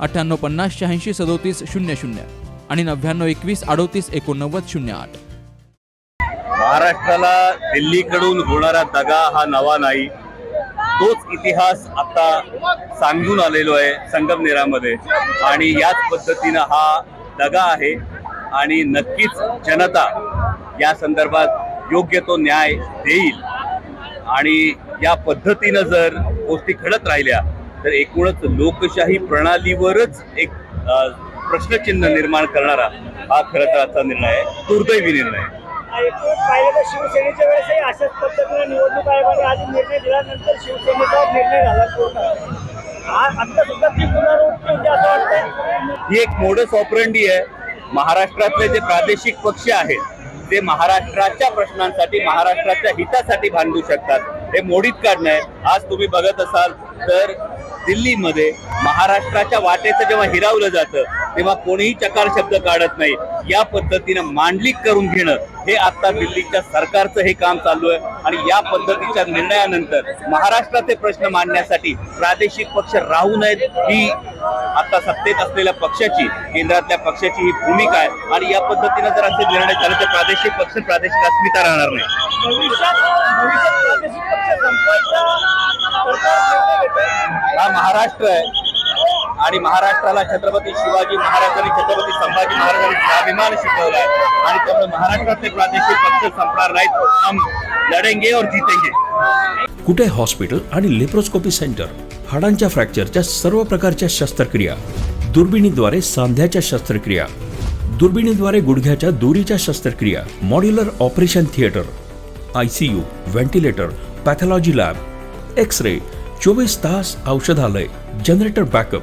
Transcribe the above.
अठ्ठ्याण्णव पन्नास शहाऐंशी सदोतीस शून्य शून्य आणि नव्याण्णव एकवीस अडोतीस एकोणनव्वद शून्य आठ. महाराष्ट्राला दिल्लीकडून होणारा दगा हा नवा नाही. तोच इतिहास आता सांगून आलेलो आहे संगमनेरामध्ये. आणि याच पद्धतीनं हा दगा आहे. आणि नक्कीच जनता या संदर्भात योग्य तो न्याय देईल. आणि या पद्धतीनं जर गोष्टी घडत राहिल्या तर एकूणच लोकशाही प्रणालीवरच एक प्रश्नचिन्ह निर्माण करणारा हा खरं तर आजचा निर्णय आहे. दुर्दैवी निर्णय आहे. एकूण पाहिलं तर शिवसेनेच्या वेळेसही अशाच पद्धतीने निवडणूक आयोगाने आधी निर्णय दिल्यानंतर शिवसेनेचा निर्णय झाला पूर्ण. आ- आता सुद्धा ती पुनरावृत्ती होते असं वाटतंय. ही एक मोडस ऑपरंडी आहे. महाराष्ट्रातले जे प्रादेशिक पक्ष आहेत ते महाराष्ट्राच्या प्रश्नांसाठी महाराष्ट्राच्या हितासाठी भांडू शकतात. हे मोडीत काढणं आहे. आज तुम्ही बघत असाल तर दिल्लीमध्ये महाराष्ट्राच्या वाटेचं जेव्हा हिरावलं जातं तेव्हा कोणीही चकार शब्द काढत नाही. या पद्धतीनं मांडलिक करून घेणं हे आता दिल्लीच्या सरकारचं हे काम चालू आहे. आणि या पद्धतीच्या निर्णयानंतर महाराष्ट्राचे प्रश्न मांडण्यासाठी प्रादेशिक पक्ष राहू नयेत ही आता सत्तेत असलेल्या पक्षाची केंद्रातल्या पक्षाची ही भूमिका आहे. आणि या पद्धतीनं जर असे निर्णय झाले तर प्रादेशिक पक्ष प्रादेशिक अस्मिता राहणार नाही. हा महाराष्ट्र आहे. आणि महाराष्ट्राला छत्रपती शिवाजी महाराजांनी छत्रपती संभाजी महाराजांनी स्वाभिमान शिकवला आहे. आणि त्यामुळे महाराष्ट्रातले प्रादेशिक पक्ष संपणार नाहीत. हम लढेंगे और जितेंगे. कुठे हॉस्पिटल आणि लेप्रोस्कोपी सेंटर? हाडांच्या फ्रॅक्चरच्या सर्व प्रकारच्या शस्त्रक्रिया. दुर्बिणीद्वारे सांध्याच्या शस्त्रक्रिया. दुर्बिणीद्वारे गुडघ्याच्या दोरीच्या शस्त्रक्रिया. Modular operation theatre. I C U ventilator pathology lab. X ray चोवीस तास औषधालय. Generator backup.